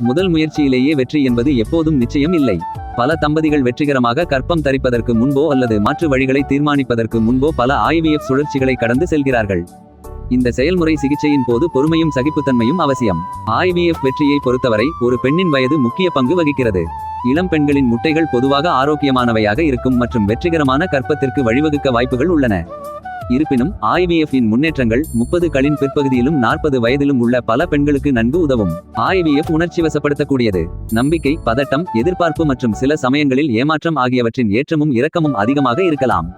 முதல் முயற்சியிலேயே வெற்றி என்பது எப்போதும் நிச்சயம் இல்லை. பல தம்பதிகள் வெற்றிகரமாக கற்பம் தரிப்பதற்கு முன்போ அல்லது மாற்று வழிகளை தீர்மானிப்பதற்கு முன்போ பல ஐவிஎஃப் சுழற்சிகளை கடந்து செல்கிறார்கள். இந்த செயல்முறை சிகிச்சையின் போது பொறுமையும் சகிப்புத்தன்மையும் அவசியம். ஐவிஎஃப் வெற்றியை பொறுத்தவரை ஒரு பெண்ணின் வயது முக்கிய பங்கு வகிக்கிறது. இளம் பெண்களின் முட்டைகள் பொதுவாக ஆரோக்கியமானவையாக இருக்கும் மற்றும் வெற்றிகரமான கற்பத்திற்கு வழிவகுக்க வாய்ப்புகள் உள்ளன. இருப்பினும் ஆய்விஎஃப் இன் முன்னேற்றங்கள் முப்பது களின் பிற்பகுதியிலும் நாற்பது வயதிலும் உள்ள பல பெண்களுக்கு நன்கு உதவும். ஆய்விஎஃப் உணர்ச்சி வசப்படுத்தக்கூடியது. நம்பிக்கை பதட்டம் எதிர்பார்ப்பு மற்றும் சில சமயங்களில் ஏமாற்றம் ஆகியவற்றின் ஏற்றமும் இரக்கமும் அதிகமாக இருக்கலாம்.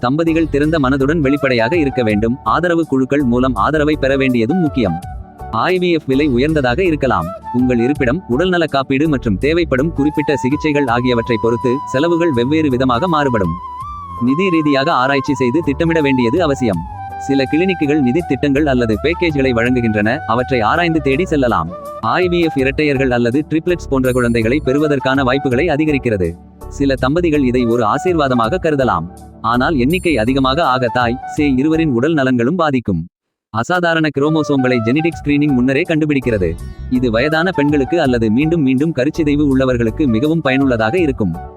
தம்பதிகள் திறந்த மனதுடன் வெளிப்படையாக இருக்க வேண்டும். ஆதரவு குழுக்கள் மூலம் ஆதரவை பெற வேண்டியதும் முக்கியம். ஆய்விஎஃப் விலை உயர்ந்ததாக இருக்கலாம். உங்கள் இருப்பிடம் உடல்நல காப்பீடு மற்றும் தேவைப்படும் குறிப்பிட்ட சிகிச்சைகள் ஆகியவற்றை பொறுத்து செலவுகள் வெவ்வேறு விதமாக மாறுபடும். நிதி ரீதியாக ஆராய்ச்சி செய்து திட்டமிட வேண்டியது அவசியம். சில கிளினிக்குகள் நிதி திட்டங்கள் அல்லது பேக்கேஜ்களை வழங்குகின்றன அவற்றை ஆராய்ந்து தேடி செல்லலாம். ஐவிஎஃப் இரட்டையர்கள் அல்லது ட்ரிப்ளெட்ஸ் போன்ற குழந்தைகளை பெறுவதற்கான வாய்ப்புகளை அதிகரிக்கிறது. சில தம்பதிகள் இதை ஒரு ஆசீர்வாதமாக கருதலாம். ஆனால் எண்ணிக்கை அதிகமாக ஆக தாய் சே இருவரின் உடல் நலன்களும் பாதிக்கும். அசாதாரண குரோமோசோம்களை ஜெனடிக் ஸ்கிரீனிங் முன்னரே கண்டுபிடிக்கிறது. இது வயதான பெண்களுக்கு அல்லது மீண்டும் மீண்டும் கருச்சிதைவு உள்ளவர்களுக்கு மிகவும் பயனுள்ளதாக இருக்கும்.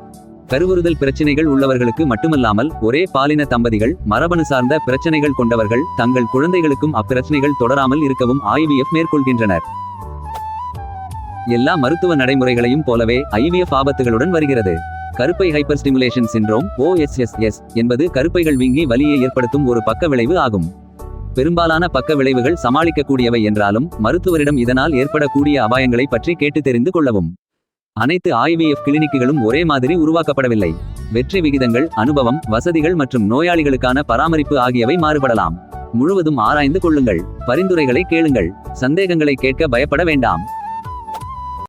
கருவுறுதல் பிரச்சனைகள் உள்ளவர்களுக்கு மட்டுமல்லாமல் ஒரே பாலின தம்பதிகள் மரபணு சார்ந்த பிரச்சனைகள் கொண்டவர்கள் தங்கள் குழந்தைகளுக்கும் அப்பிரச்சனைகள் தொடராமல் இருக்கவும் ஐவிஎஃப் மேற்கொள்கின்றனர். எல்லா மருத்துவ நடைமுறைகளையும் போலவே ஐவிஎஃப் ஆபத்துகளுடன் வருகிறது. கருப்பை ஹைப்பர் ஸ்டிமுலேஷன் சின்ரோம் ஓஎஸ்எஸ்எஸ் என்பது கருப்பைகள் வீங்கி வலியை ஏற்படுத்தும் ஒரு பக்க விளைவு ஆகும். பெரும்பாலான பக்க விளைவுகள் சமாளிக்கக்கூடியவை என்றாலும் மருத்துவரிடம் இதனால் ஏற்படக்கூடிய அபாயங்களை பற்றி கேட்டு தெரிந்து கொள்ளவும். அனைத்து ஆய்விஎஃப் கிளினிக்குகளும் ஒரே மாதிரி உருவாக்கப்படவில்லை. வெற்றி விகிதங்கள் அனுபவம் வசதிகள் மற்றும் நோயாளிகளுக்கான பராமரிப்பு ஆகியவை மாறுபடலாம். முழுவதும் ஆராய்ந்து கொள்ளுங்கள். பரிந்துரைகளை கேளுங்கள். சந்தேகங்களை கேட்க பயப்பட வேண்டாம்.